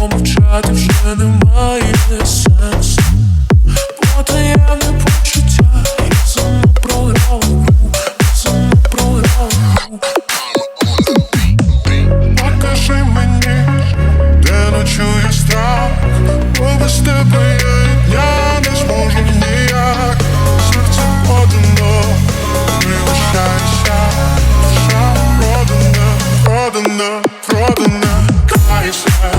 бо мовчати вже немає сенсу. Бо таємне почуття. Я сама програла гру, я сама програла гру. Покажи мені, де ночує страх, бо без тебе я дня не зможу ніяк. Серце подано, не лишайся, душа продана, продана, продана, кайся.